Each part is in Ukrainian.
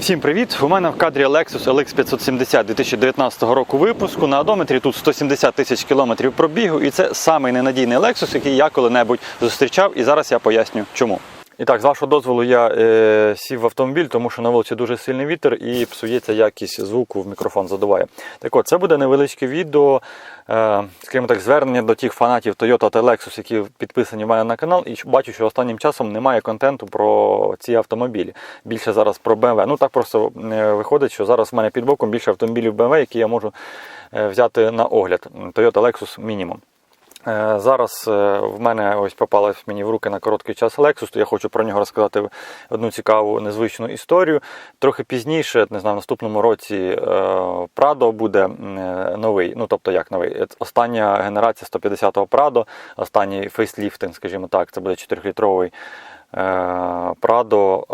Всім привіт! У мене в кадрі Lexus LX 570 2019 року випуску. На одометрі тут 170 тисяч кілометрів пробігу, і це самий ненадійний Lexus, який я коли-небудь зустрічав, і зараз я поясню чому. І так, з вашого дозволу, я е, сів в автомобіль, тому що на вулиці дуже сильний вітер і псується якість звуку в мікрофон задуває. Так от, це буде невеличке відео, е, скажімо так, звернення до тих фанатів Toyota та Lexus, які підписані в мене на канал, і бачу, що останнім часом немає контенту про ці автомобілі. Більше зараз про BMW. Ну так просто е, виходить, що зараз в мене під боком більше автомобілів BMW, які я можу е, взяти на огляд. Toyota Lexus мінімум. Е, Зараз е, в мене ось попалась мені в руки на короткий час Lexus, то я хочу про нього розказати одну цікаву незвичну історію. Трохи пізніше, не знаю, в наступному році е, Prado буде новий. Ну тобто як новий? Остання генерація 150-го Prado, останній фейсліфтинг, скажімо так, це буде 4-літровий. Прадо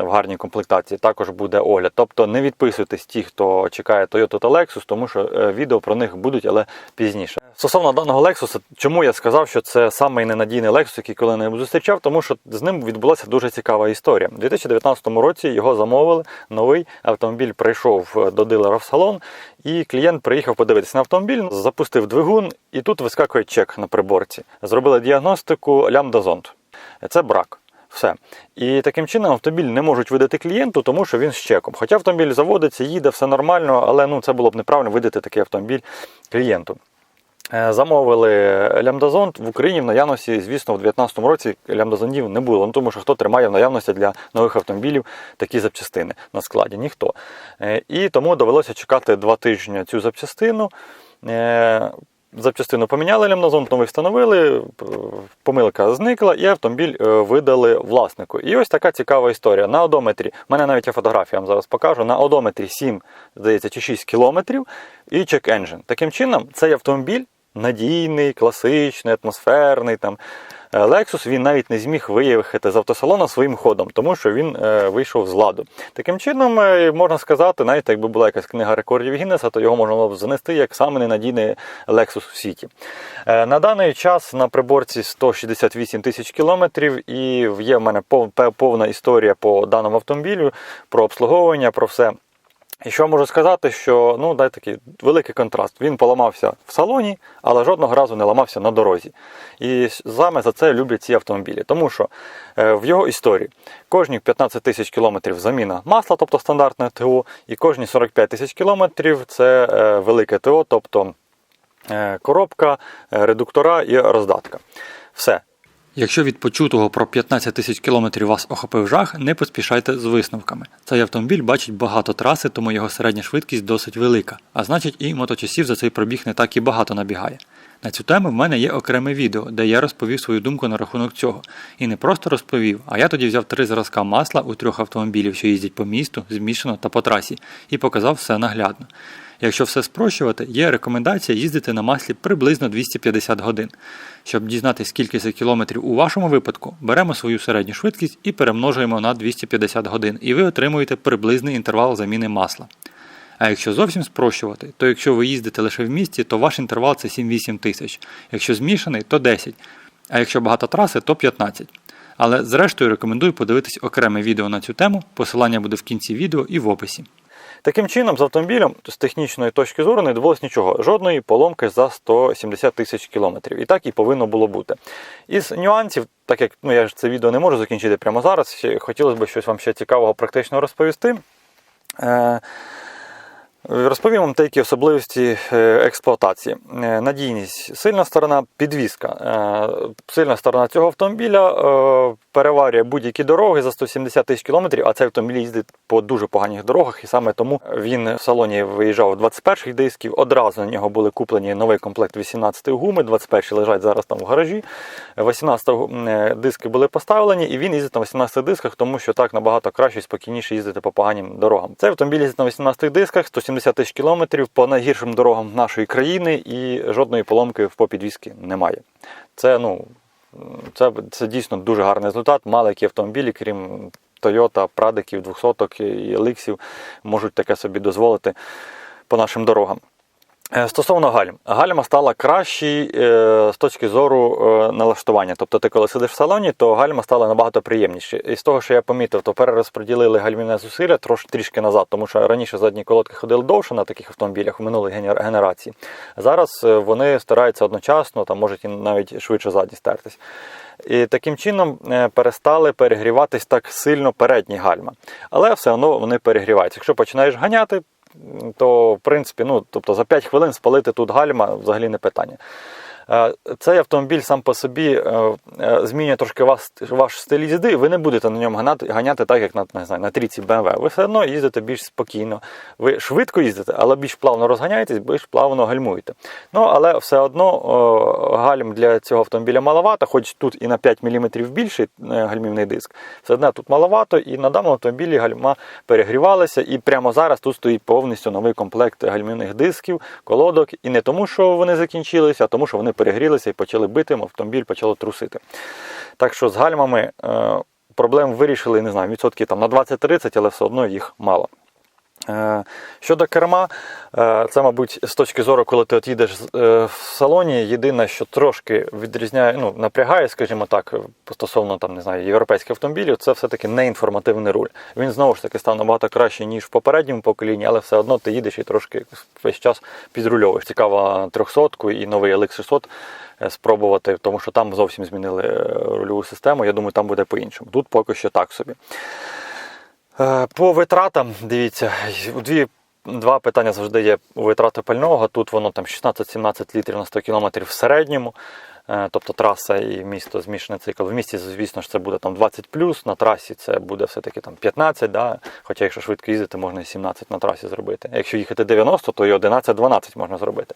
в гарній комплектації також буде огляд. Тобто не відписуйтесь ті, хто чекає Toyota та Lexus, тому що е, відео про них будуть, але пізніше. Стосовно даного Lexus, чому я сказав, що це самий ненадійний Lexus, який коли-небудь зустрічав, тому що з ним відбулася дуже цікава історія. У 2019 році його замовили. Новий автомобіль прийшов до дилера в салон, і клієнт приїхав подивитися на автомобіль, запустив двигун, і тут вискакує чек на приборці. Зробили діагностику лямбда-зонд. Це брак. Все. І таким чином автомобіль не можуть видати клієнту, тому що він з чеком. Хоча автомобіль заводиться, їде, все нормально, але ну, це було б неправильно видати такий автомобіль клієнту. Е, Замовили лямдазонд в Україні в наявності, звісно, в 2019 році лямдазондів не було. Ну, тому що хто тримає в наявності для нових автомобілів такі запчастини на складі? Ніхто. Е, І тому довелося чекати два тижні цю запчастину. Е, Запчастину поміняли лямнозон, новий встановили, помилка зникла, і автомобіль е, видали власнику. І ось така цікава історія. На одометрі, в мене навіть я фотографія, я вам зараз покажу. На одометрі 7, здається, чи 6 кілометрів і чек-енжин. Таким чином, цей автомобіль надійний, класичний, атмосферний. Там. Е, Lexus він навіть не зміг виїхати з автосалону своїм ходом, тому що він е, вийшов з ладу. Таким чином, е, можна сказати, навіть якби була якась книга рекордів Гіннеса, то його можна було б занести як саме ненадійний Lexus в світі. Е, на даний час на приборці 168 тисяч кілометрів, і є в мене пов- повна історія по даному автомобілю, про обслуговування, про все. І що можу сказати, що ну дай такий великий контраст. Він поламався в салоні, але жодного разу не ламався на дорозі. І саме за це люблять ці автомобілі. Тому що е, в його історії кожні 15 тисяч кілометрів заміна масла, тобто стандартне ТО, і кожні 45 тисяч кілометрів це е, велике ТО, тобто е, коробка, редуктора і роздатка. Все. Якщо від почутого про 15 тисяч кілометрів вас охопив жах, не поспішайте з висновками. Цей автомобіль бачить багато траси, тому його середня швидкість досить велика, а значить і моточасів за цей пробіг не так і багато набігає. На цю тему в мене є окреме відео, де я розповів свою думку на рахунок цього. І не просто розповів, а я тоді взяв три зразка масла у трьох автомобілів, що їздять по місту, змішано та по трасі, і показав все наглядно. Якщо все спрощувати, є рекомендація їздити на маслі приблизно 250 годин. Щоб дізнатися, скільки це кілометрів у вашому випадку, беремо свою середню швидкість і перемножуємо на 250 годин, і ви отримуєте приблизний інтервал заміни масла. А якщо зовсім спрощувати, то якщо ви їздите лише в місті, то ваш інтервал це 7-8 тисяч. Якщо змішаний, то 10. А якщо багато траси, то 15. Але зрештою рекомендую подивитись окреме відео на цю тему. Посилання буде в кінці відео і в описі. Таким чином, з автомобілем з технічної точки зору не відбулося нічого, жодної поломки за 170 тисяч кілометрів. І так і повинно було бути. Із нюансів, так як ну, я ж це відео не можу закінчити прямо зараз, хотілося б щось вам ще цікавого практично розповісти. Е, Розповім вам деякі особливості е, експлуатації. Е, Надійність, сильна сторона, підвізка. Е, Сильна сторона цього автомобіля переварює будь-які дороги за 170 тисяч кілометрів, а цей автомобіль їздить по дуже поганих дорогах, і саме тому він в салоні виїжджав 21-х дисків. Одразу на нього були куплені новий комплект 18 гуми, 21 лежать зараз там в гаражі. 18 е, диски були поставлені, і він їздить на 18 дисках, тому що так набагато краще і спокійніше їздити по поганим дорогам. Цей автомобіль їздить на 18 дисках, 170 тисяч кілометрів по найгіршим дорогам нашої країни, і жодної поломки в попідвізки немає. Це ну. Це, це дійсно дуже гарний результат. Мало які автомобілі, крім Toyota, Прадиків, 200 і Еликсів, можуть таке собі дозволити по нашим дорогам. Е, Стосовно гальм, гальма стала кращий е, з точки зору е, налаштування. Тобто, ти коли сидиш в салоні, то гальма стала набагато приємніше. І з того, що я помітив, то перерозподілили гальмівне зусилля трош, трішки назад, тому що раніше задні колодки ходили довше на таких автомобілях в минулій генерації. Зараз вони стараються одночасно, там можуть і навіть швидше ззаді стертись. І таким чином перестали перегріватись так сильно передні гальма. Але все одно вони перегріваються. Якщо починаєш ганяти, то в принципі, ну тобто за 5 хвилин спалити тут гальма взагалі не питання. Е, Цей автомобіль сам по собі е, е, змінює трошки вас, ваш стиль їзди, ви не будете на ньому ганяти, ганяти так, як на, не знаю, на трійці BMW. Ви все одно їздите більш спокійно. Ви швидко їздите, але більш плавно розганяєтесь, більш плавно гальмуєте. Ну, але все одно гальм для цього автомобіля маловато, хоч тут і на 5 мм більший гальмівний диск. Все одно тут маловато, і на даному автомобілі гальма перегрівалися, і прямо зараз тут стоїть повністю новий комплект гальмівних дисків, колодок. І не тому, що вони закінчилися, а тому, що вони перегрілися і почали бити, автомобіль почало трусити. Так що з гальмами е, проблем вирішили, не знаю, відсотки там на 20-30, але все одно їх мало. Е, Щодо керма, е, це, мабуть, з точки зору, коли ти от їдеш е, в салоні, єдине, що трошки відрізняє, ну, напрягає, скажімо так, стосовно там, не знаю, європейських автомобілів, це все-таки неінформативний руль. Він знову ж таки став набагато краще, ніж в попередньому поколінні, але все одно ти їдеш і трошки весь час підрульовуєш. Цікаво 300 і новий LX600 е, спробувати, тому що там зовсім змінили рульову систему. Я думаю, там буде по-іншому. Тут поки що так собі. Е, По витратам, дивіться, дві, два питання завжди є у витрати пального. Тут воно там 16-17 літрів на 100 км в середньому. Е, Тобто траса і місто змішаний цикл. В місті, звісно ж, це буде там 20 на трасі це буде все-таки там 15, да? хоча якщо швидко їздити, можна і 17 на трасі зробити. Якщо їхати 90, то і 11-12 можна зробити.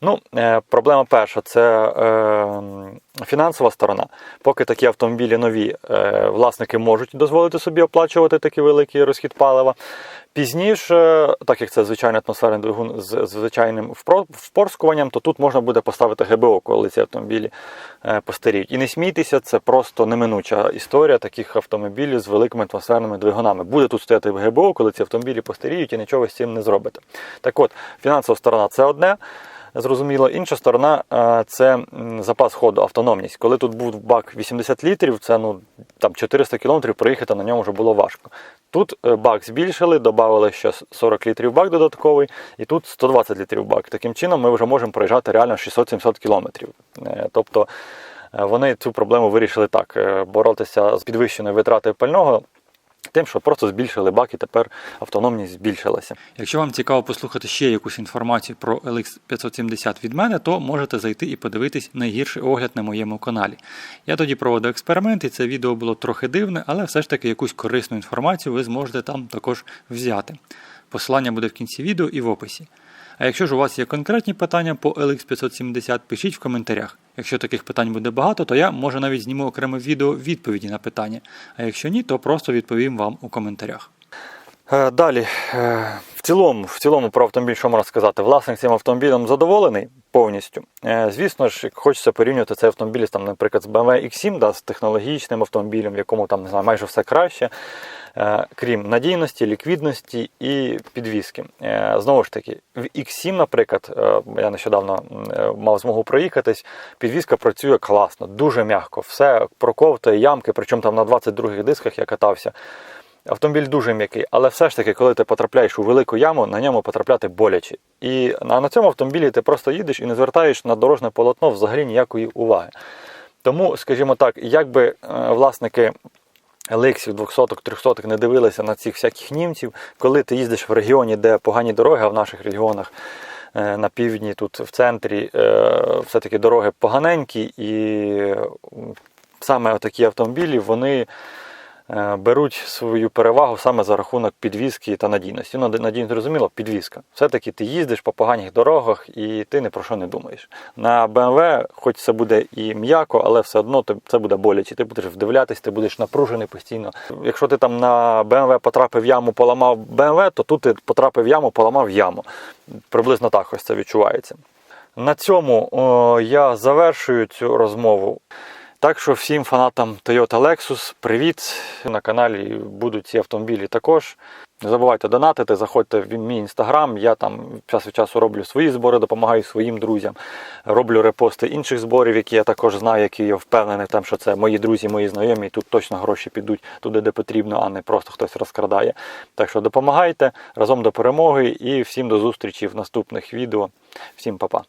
Ну, е, проблема перша це е, фінансова сторона. Поки такі автомобілі нові, е, власники можуть дозволити собі оплачувати такий великий розхід палива. Пізніше, так як це звичайний атмосферний двигун з звичайним впорскуванням, то тут можна буде поставити ГБО, коли ці автомобілі е, постаріють. І не смійтеся, це просто неминуча історія таких автомобілів з великими атмосферними двигунами. Буде тут стояти ГБО, коли ці автомобілі постаріють і нічого з цим не зробите. Так от, фінансова сторона це одне. Зрозуміло, інша сторона е, це запас ходу, автономність. Коли тут був бак 80 літрів, це ну там 400 кілометрів проїхати на ньому вже було важко. Тут е, бак збільшили, додали ще 40 літрів бак додатковий, і тут 120 літрів бак. Таким чином ми вже можемо проїжджати реально 600-700 кілометрів. Е, Тобто вони цю проблему вирішили так: боротися з підвищеною витратою пального. Тим, що просто збільшили бак і тепер автономність збільшилася. Якщо вам цікаво послухати ще якусь інформацію про LX 570 від мене, то можете зайти і подивитись найгірший огляд на моєму каналі. Я тоді проводив експеримент, і це відео було трохи дивне, але все ж таки якусь корисну інформацію ви зможете там також взяти. Посилання буде в кінці відео і в описі. А якщо ж у вас є конкретні питання по LX 570, пишіть в коментарях. Якщо таких питань буде багато, то я може навіть зніму окреме відео відповіді на питання. А якщо ні, то просто відповім вам у коментарях. Е, Далі, е, в цілому, в цілому про автомобіль, що можна сказати, власник цим автомобілем задоволений повністю. Е, Звісно ж, хочеться порівнювати цей автомобіль, там, наприклад, з BMW X7, да, з технологічним автомобілем, в якому там не знаю, майже все краще, крім надійності, ліквідності і підвіски. Е, Знову ж таки, в X7, наприклад, е, я нещодавно е, мав змогу проїхатись, підвіска працює класно, дуже м'яко, все проковтує ямки, причому там на 22-х дисках я катався. Автомобіль дуже м'який, але все ж таки, коли ти потрапляєш у велику яму, на ньому потрапляти боляче. І на, цьому автомобілі ти просто їдеш і не звертаєш на дорожне полотно взагалі ніякої уваги. Тому, скажімо так, якби е, власники Елексів, 200 300 не дивилися на цих всяких німців, коли ти їздиш в регіоні, де погані дороги, а в наших регіонах е, на півдні, тут в центрі, е, все-таки дороги поганенькі, і саме такі автомобілі, вони беруть свою перевагу саме за рахунок підвізки та надійності. Ну, надійність зрозуміло, підвізка. Все-таки ти їздиш по поганих дорогах і ти ні про що не думаєш. На BMW, хоч це буде і м'яко, але все одно це буде боляче. Ти будеш вдивлятись, ти будеш напружений постійно. Якщо ти там на BMW потрапив яму, поламав BMW, то тут ти потрапив яму, поламав яму. Приблизно так ось це відчувається. На цьому о, я завершую цю розмову. Так що всім фанатам Toyota Lexus, привіт! На каналі будуть ці автомобілі також. Не забувайте донатити, заходьте в мій інстаграм. Я там час від часу роблю свої збори, допомагаю своїм друзям. Роблю репости інших зборів, які я також знаю, які я впевнений, там, що це мої друзі, мої знайомі. І тут точно гроші підуть туди, де потрібно, а не просто хтось розкрадає. Так що допомагайте разом до перемоги і всім до зустрічі в наступних відео. Всім па-па.